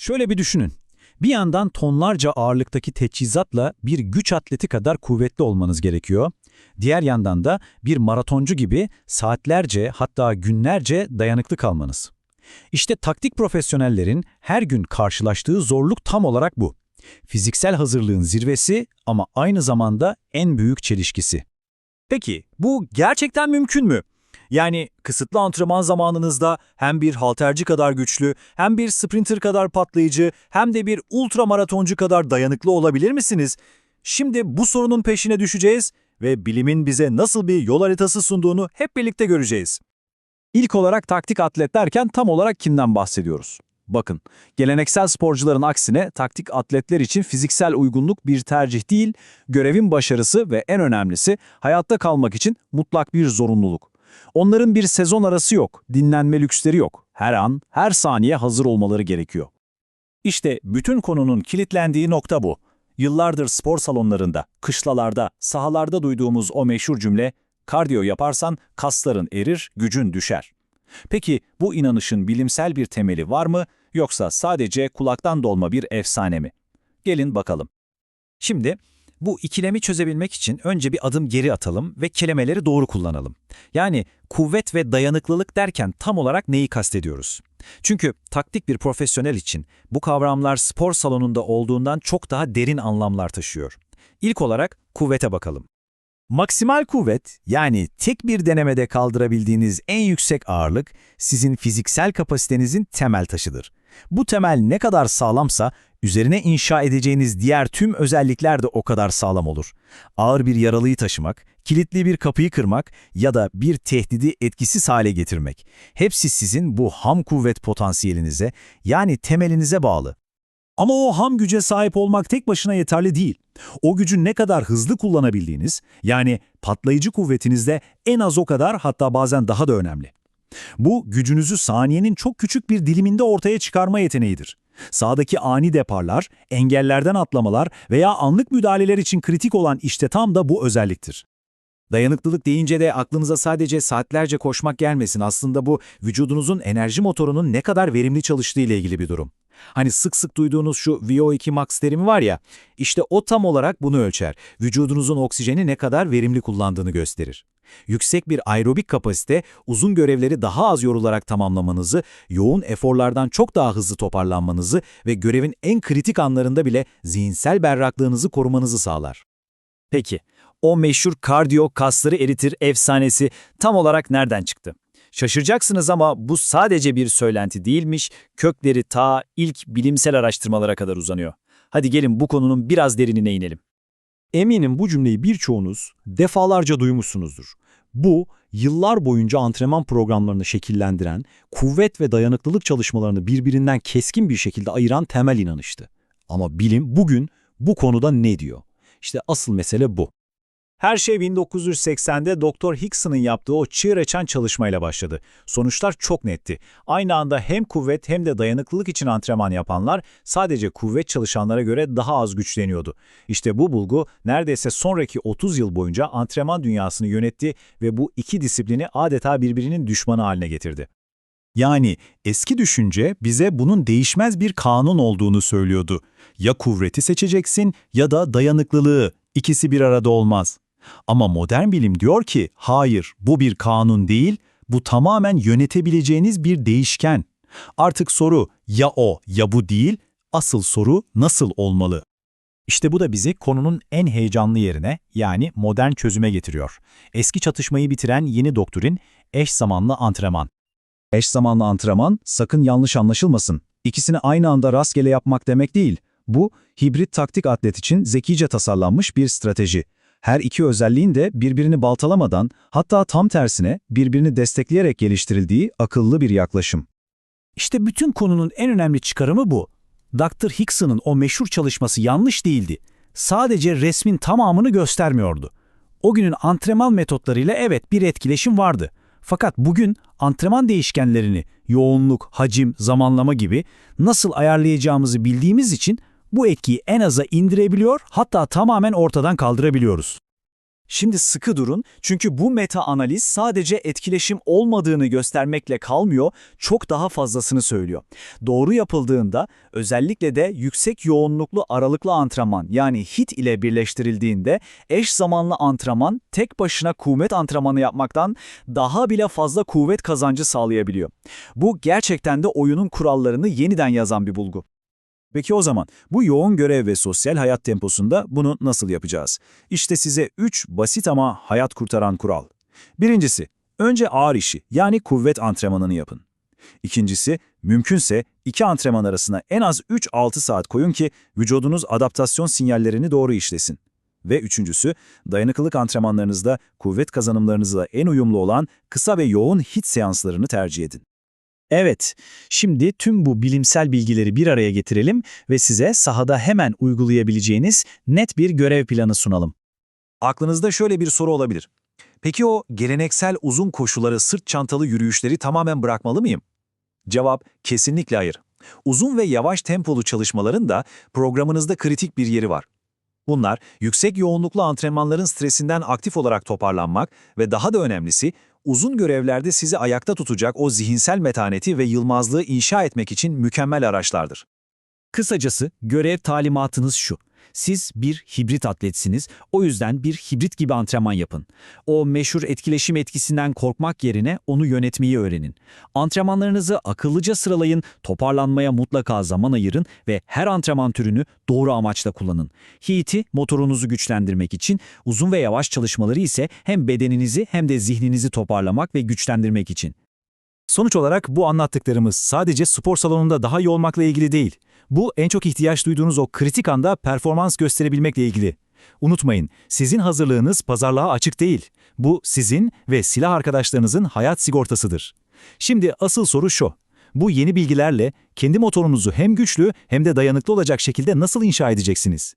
Şöyle bir düşünün. Bir yandan tonlarca ağırlıktaki teçhizatla bir güç atleti kadar kuvvetli olmanız gerekiyor. Diğer yandan da bir maratoncu gibi saatlerce hatta günlerce dayanıklı kalmanız. İşte taktik profesyonellerin her gün karşılaştığı zorluk tam olarak bu. Fiziksel hazırlığın zirvesi ama aynı zamanda en büyük çelişkisi. Peki bu gerçekten mümkün mü? Yani kısıtlı antrenman zamanınızda hem bir halterci kadar güçlü, hem bir sprinter kadar patlayıcı, hem de bir ultramaratoncu kadar dayanıklı olabilir misiniz? Şimdi bu sorunun peşine düşeceğiz ve bilimin bize nasıl bir yol haritası sunduğunu hep birlikte göreceğiz. İlk olarak taktik atlet derken tam olarak kimden bahsediyoruz? Bakın, geleneksel sporcuların aksine taktik atletler için fiziksel uygunluk bir tercih değil, görevin başarısı ve en önemlisi hayatta kalmak için mutlak bir zorunluluk. Onların bir sezon arası yok, dinlenme lüksleri yok. Her an, her saniye hazır olmaları gerekiyor. İşte bütün konunun kilitlendiği nokta bu. Yıllardır spor salonlarında, kışlalarda, sahalarda duyduğumuz o meşhur cümle, kardiyo yaparsan kasların erir, gücün düşer. Peki bu inanışın bilimsel bir temeli var mı yoksa sadece kulaktan dolma bir efsane mi? Gelin bakalım. Şimdi bu ikilemi çözebilmek için önce bir adım geri atalım ve kelimeleri doğru kullanalım. Yani kuvvet ve dayanıklılık derken tam olarak neyi kastediyoruz? Çünkü taktik bir profesyonel için bu kavramlar spor salonunda olduğundan çok daha derin anlamlar taşıyor. İlk olarak kuvvete bakalım. Maksimal kuvvet, yani tek bir denemede kaldırabildiğiniz en yüksek ağırlık, sizin fiziksel kapasitenizin temel taşıdır. Bu temel ne kadar sağlamsa, üzerine inşa edeceğiniz diğer tüm özellikler de o kadar sağlam olur. Ağır bir yaralıyı taşımak, kilitli bir kapıyı kırmak ya da bir tehdidi etkisiz hale getirmek. Hepsi sizin bu ham kuvvet potansiyelinize, yani temelinize bağlı. Ama o ham güce sahip olmak tek başına yeterli değil. O gücü ne kadar hızlı kullanabildiğiniz, yani patlayıcı kuvvetinizde en az o kadar hatta bazen daha da önemli. Bu gücünüzü saniyenin çok küçük bir diliminde ortaya çıkarma yeteneğidir. Sağdaki ani deparlar, engellerden atlamalar veya anlık müdahaleler için kritik olan işte tam da bu özelliktir. Dayanıklılık deyince de aklınıza sadece saatlerce koşmak gelmesin. Aslında bu vücudunuzun enerji motorunun ne kadar verimli çalıştığı ile ilgili bir durum. Hani sık sık duyduğunuz şu VO2 max terimi var ya, işte o tam olarak bunu ölçer. Vücudunuzun oksijeni ne kadar verimli kullandığını gösterir. Yüksek bir aerobik kapasite, uzun görevleri daha az yorularak tamamlamanızı, yoğun eforlardan çok daha hızlı toparlanmanızı ve görevin en kritik anlarında bile zihinsel berraklığınızı korumanızı sağlar. Peki, o meşhur kardiyo kasları eritir efsanesi tam olarak nereden çıktı? Şaşıracaksınız ama bu sadece bir söylenti değilmiş, kökleri ta ilk bilimsel araştırmalara kadar uzanıyor. Hadi gelin bu konunun biraz derinine inelim. Eminim bu cümleyi birçoğunuz defalarca duymuşsunuzdur. Bu, yıllar boyunca antrenman programlarını şekillendiren, kuvvet ve dayanıklılık çalışmalarını birbirinden keskin bir şekilde ayıran temel inanıştı. Ama bilim bugün bu konuda ne diyor? İşte asıl mesele bu. Her şey 1980'de Dr. Hickson'ın yaptığı o çığır açan çalışmayla başladı. Sonuçlar çok netti. Aynı anda hem kuvvet hem de dayanıklılık için antrenman yapanlar sadece kuvvet çalışanlara göre daha az güçleniyordu. İşte bu bulgu neredeyse sonraki 30 yıl boyunca antrenman dünyasını yönetti ve bu iki disiplini adeta birbirinin düşmanı haline getirdi. Yani eski düşünce bize bunun değişmez bir kanun olduğunu söylüyordu. Ya kuvveti seçeceksin ya da dayanıklılığı. İkisi bir arada olmaz. Ama modern bilim diyor ki hayır bu bir kanun değil, bu tamamen yönetebileceğiniz bir değişken. Artık soru ya o ya bu değil, asıl soru nasıl olmalı? İşte bu da bizi konunun en heyecanlı yerine yani modern çözüme getiriyor. Eski çatışmayı bitiren yeni doktrin eş zamanlı antrenman. Eş zamanlı antrenman sakın yanlış anlaşılmasın. İkisini aynı anda rastgele yapmak demek değil. Bu, hibrit taktik atlet için zekice tasarlanmış bir strateji. Her iki özelliğin de birbirini baltalamadan, hatta tam tersine birbirini destekleyerek geliştirildiği akıllı bir yaklaşım. İşte bütün konunun en önemli çıkarımı bu. Dr. Hickson'ın o meşhur çalışması yanlış değildi. Sadece resmin tamamını göstermiyordu. O günün antrenman metotlarıyla evet bir etkileşim vardı. Fakat bugün antrenman değişkenlerini, yoğunluk, hacim, zamanlama gibi nasıl ayarlayacağımızı bildiğimiz için bu etkiyi en aza indirebiliyor hatta tamamen ortadan kaldırabiliyoruz. Şimdi sıkı durun çünkü bu meta analiz sadece etkileşim olmadığını göstermekle kalmıyor, çok daha fazlasını söylüyor. Doğru yapıldığında özellikle de yüksek yoğunluklu aralıklı antrenman yani HIIT ile birleştirildiğinde eş zamanlı antrenman tek başına kuvvet antrenmanı yapmaktan daha bile fazla kuvvet kazancı sağlayabiliyor. Bu gerçekten de oyunun kurallarını yeniden yazan bir bulgu. Peki o zaman bu yoğun görev ve sosyal hayat temposunda bunu nasıl yapacağız? İşte size 3 basit ama hayat kurtaran kural. Birincisi, önce ağır işi yani kuvvet antrenmanını yapın. İkincisi, mümkünse iki antrenman arasına en az 3-6 saat koyun ki vücudunuz adaptasyon sinyallerini doğru işlesin. Ve üçüncüsü, dayanıklılık antrenmanlarınızda kuvvet kazanımlarınızla en uyumlu olan kısa ve yoğun hit seanslarını tercih edin. Evet, şimdi tüm bu bilimsel bilgileri bir araya getirelim ve size sahada hemen uygulayabileceğiniz net bir görev planı sunalım. Aklınızda şöyle bir soru olabilir. Peki o geleneksel uzun koşuları, sırt çantalı yürüyüşleri tamamen bırakmalı mıyım? Cevap kesinlikle hayır. Uzun ve yavaş tempolu çalışmaların da programınızda kritik bir yeri var. Bunlar yüksek yoğunluklu antrenmanların stresinden aktif olarak toparlanmak ve daha da önemlisi uzun görevlerde sizi ayakta tutacak o zihinsel metaneti ve yılmazlığı inşa etmek için mükemmel araçlardır. Kısacası görev talimatınız şu. Siz bir hibrit atletsiniz, o yüzden bir hibrit gibi antrenman yapın. O meşhur etkileşim etkisinden korkmak yerine onu yönetmeyi öğrenin. Antrenmanlarınızı akıllıca sıralayın, toparlanmaya mutlaka zaman ayırın ve her antrenman türünü doğru amaçla kullanın. HIIT'i motorunuzu güçlendirmek için, uzun ve yavaş çalışmaları ise hem bedeninizi hem de zihninizi toparlamak ve güçlendirmek için. Sonuç olarak bu anlattıklarımız sadece spor salonunda daha iyi olmakla ilgili değil. Bu en çok ihtiyaç duyduğunuz o kritik anda performans gösterebilmekle ilgili. Unutmayın, sizin hazırlığınız pazarlığa açık değil. Bu sizin ve silah arkadaşlarınızın hayat sigortasıdır. Şimdi asıl soru şu. Bu yeni bilgilerle kendi motorunuzu hem güçlü hem de dayanıklı olacak şekilde nasıl inşa edeceksiniz?